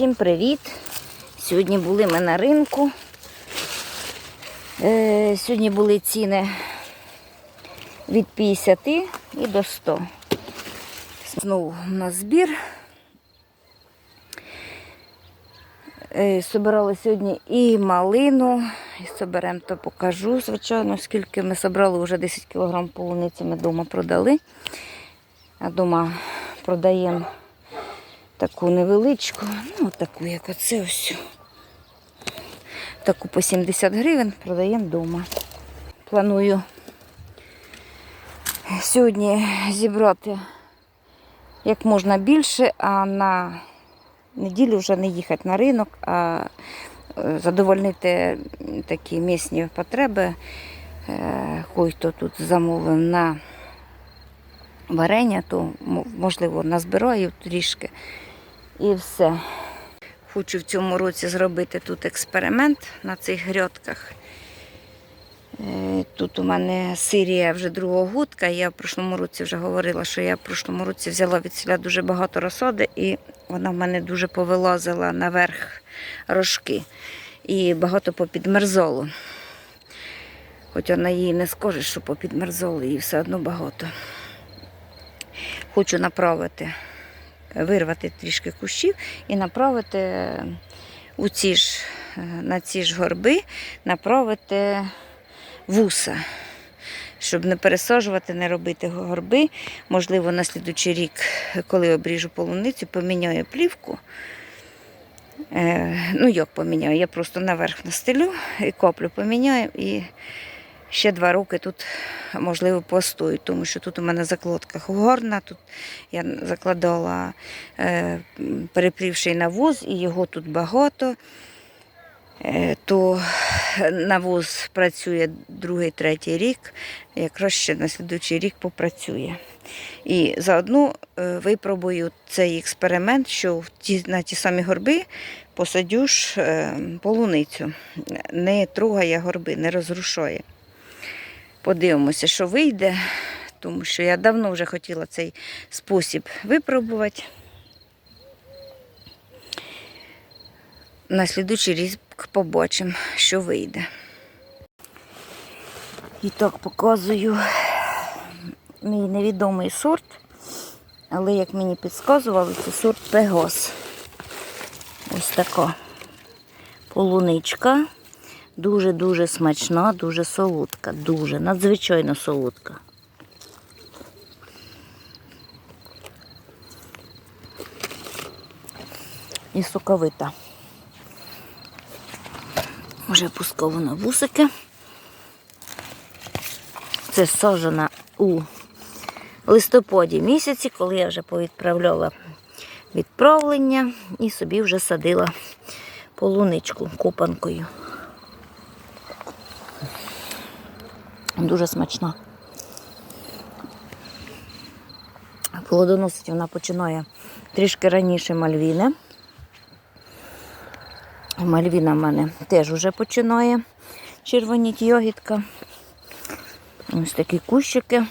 Всім привіт! Сьогодні були ми на ринку. Е, сьогодні були ціни від 50 і до 100. Знову у нас збір. Е, Собирали сьогодні і малину, і соберемо, то покажу, звичайно, скільки ми собрали, вже 10 кг полуниці ми вдома продали. А вдома продаємо таку невеличку, ну таку, як оце ось. Таку по 70 гривень продаємо вдома. Планую сьогодні зібрати як можна більше, а на неділю вже не їхати на ринок, а е, задовольнити такі місні потреби. Е, хто тут замовив на варення, то можливо назбираю трішки і все. Хочу в цьому році зробити тут експеримент на цих грядках. Е, Тут у мене сирія вже другого гудка. Я в прошлому році вже говорила, що я в прошлому році взяла від селя дуже багато розсади, і вона в мене дуже повилазила наверх рожки. І багато попідмерзолу. Хоч вона їй не скаже, що попідмерзолу, їй все одно багато. Хочу направити, вирвати трішки кущів і направити у ці ж, е, на ці ж горби, направити вуса. Щоб не пересаджувати, не робити горби. Можливо, на слідучий рік, коли обріжу полуницю, поміняю плівку. Е, ну, як поміняю? Я просто наверх настелю і коплю поміняю. І ще два роки тут, можливо, постою, тому що тут у мене закладка горна. Тут я закладала е, перепрівший навоз, і його тут багато. Е, то навоз працює другий, третій рік, якраз ще на слідуючий рік попрацює. І заодно е, випробую цей експеримент, що на ті самі горби посадю ж е, полуницю. Не трогає горби, не розрушує. Подивимося, що вийде, тому що я давно вже хотіла цей спосіб випробувати. На слідучий рік побачимо, що вийде. І так показую мій невідомий сорт, але як мені підказували, це сорт Пегос. Ось така полуничка. Дуже-дуже смачна, дуже солодка, дуже, надзвичайно солодка. І соковита. Вже пусковано вусики. Це саджена у листопаді місяці, коли я вже повідправляла відправлення і собі вже садила полуничку копанкою. Дуже смачна. Плодоносить вона починає трішки раніше мальвіни. Мальвіна в мене теж вже починає червоніти йогітка. Ось такі кущики.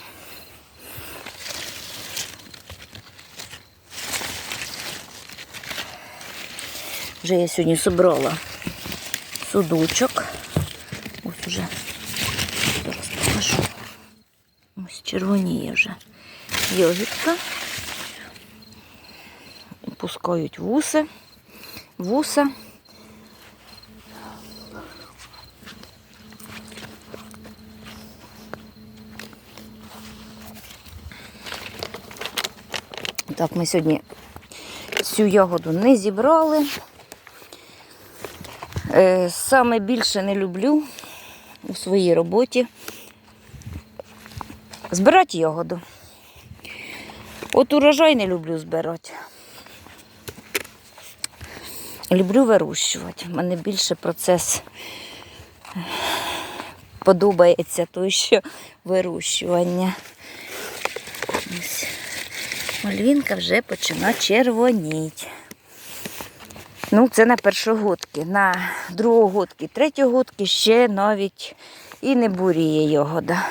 Вже я сьогодні зібрала судочок. Ось уже зараз покажу. Ось червоніє вже йогітка. Пускають вуси, вуса. Так, ми сьогодні цю ягоду не зібрали. Е, Саме більше не люблю у своїй роботі збирати ягоду. От урожай не люблю збирати. Люблю вирощувати. Мене більше процес подобається той, що вирощування. Ось. Мальвінка вже починає червоніти. Ну, це на першогодки. На другогодки, третьогодки ще навіть і не буріє ягода.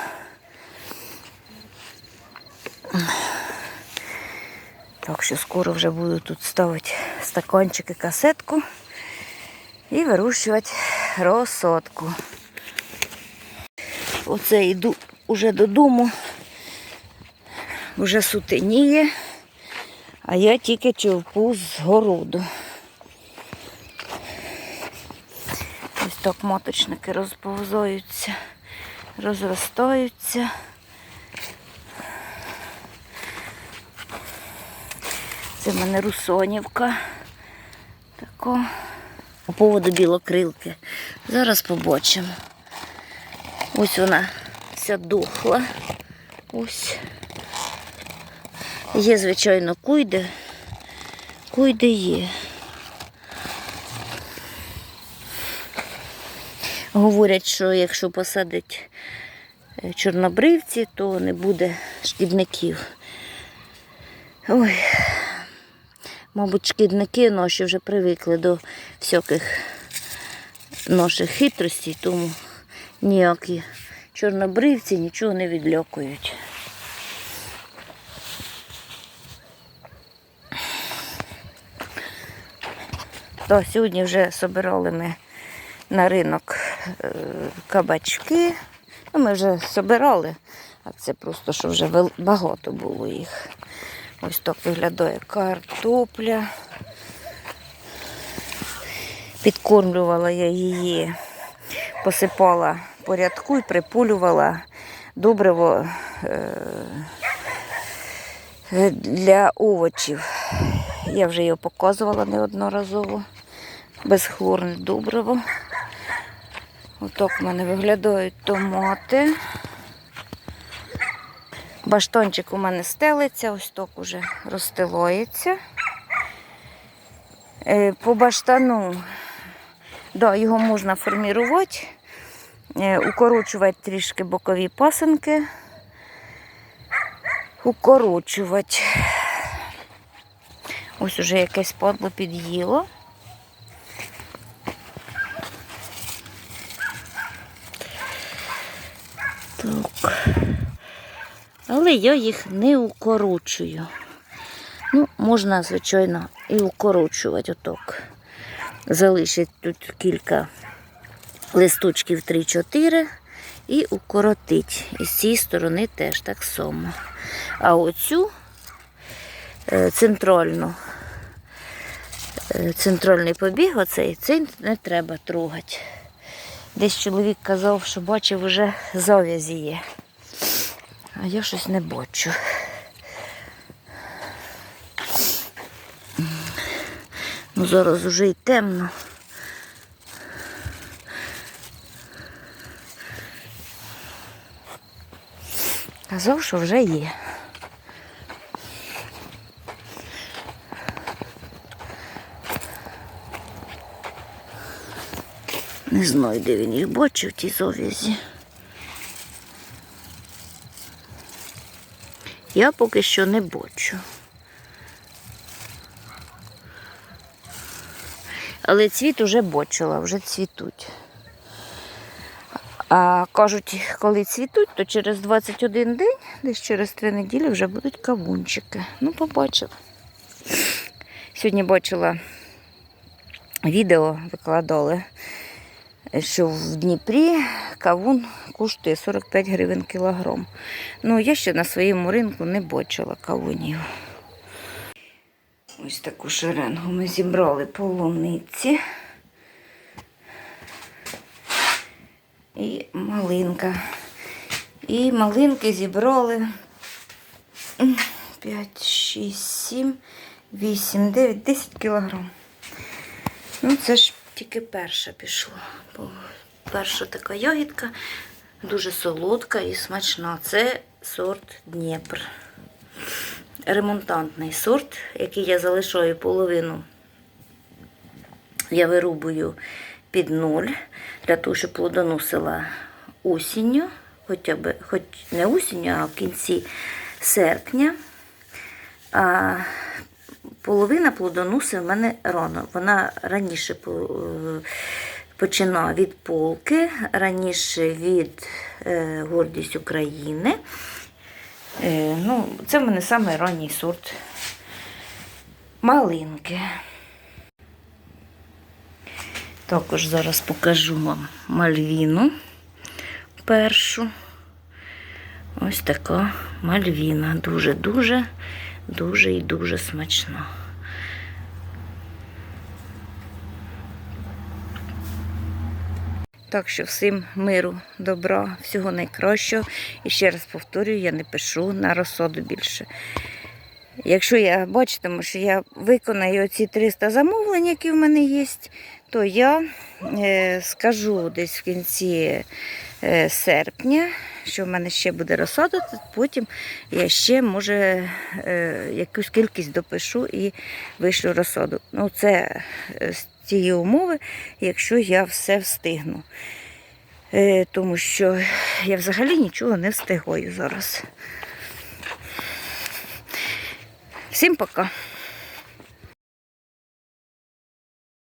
Так що скоро вже буду тут ставити стаканчики, касетку і вирощувати розсадку. Оце йду уже додому, вже сутеніє, а я тільки човпу з городу. Ось так маточники розповзаються, розростаються. Це в мене русонівка. Тако. По поводу білокрилки. Зараз побачимо. Ось вона вся дохла. Ось. Є, звичайно, куйде. Куйде є. Говорять, що якщо посадить е, чорнобривці, то не буде шкідників. Ой, мабуть, шкідники наші вже привикли до всяких наших хитростей, тому ніякі чорнобривці нічого не відлякують. То сьогодні вже збирали ми на ринок е, кабачки. Ну, ми вже збирали, а це просто, що вже багато було їх. Ось так виглядає картопля. Підкормлювала я її, посипала по рядку і припулювала добриво е, е, для овочів. Я вже його показувала неодноразово. Безхлорне добриво. Отак в мене виглядають томати. Баштончик у мене стелиться, ось так уже розстилається. Е, По баштану, да, його можна формірувати, е, укорочувати трішки бокові пасинки, укорочувати. Ось уже якесь падло під'їло. Але я їх не укорочую. Ну, можна, звичайно, і укорочувати отак. Залишить тут кілька листочків 3-4 і укоротить. І з цієї сторони теж так само. А оцю е, центральну, е, центральний побіг, оцей, цей не треба трогати. Десь чоловік казав, що бачив, вже зав'язі є. А я щось не бачу. Ну, зараз уже й темно. Казав, що вже є. Не знаю, де він їх бачив, ті зав'язі. Я поки що не бачу. Але цвіт уже бачила, вже цвітуть. А кажуть, коли цвітуть, то через 21 день, десь через 3 неділі вже будуть кавунчики. Ну, побачила. Сьогодні бачила відео, викладали, що в Дніпрі кавун коштує 45 гривень кілограм. Ну, я ще на своєму ринку не бачила кавунів. Ось таку шеренгу ми зібрали полуниці. І малинка. І малинки зібрали 5, 6, 7, 8, 9, 10 кілограм. Ну, це ж тільки перша пішла. Бо Перша така ягідка, дуже солодка і смачна. Це сорт Дніпр. Ремонтантний сорт, який я залишаю половину. Я вирубую під ноль, для того, щоб плодоносила осінню, хоча б, хоч не осінню, а в кінці серпня. А половина плодоносить в мене рано. Вона раніше по- починає від полки, раніше від е, гордість України. Е, ну, це в мене самий ранній сорт малинки. Також зараз покажу вам мальвіну першу. Ось така мальвіна. Дуже-дуже, дуже і дуже смачно. Так що всім миру, добра, всього найкращого. І ще раз повторюю, я не пишу на розсоду більше. Якщо я бачитиму, що я виконаю оці 300 замовлень, які в мене є, то я е, скажу десь в кінці е, серпня, що в мене ще буде розсада, потім я ще може е, якусь кількість допишу і вишлю розсаду. Ну, це з тієї умови, якщо я все встигну. Тому що я взагалі нічого не встигаю зараз. Всім пока.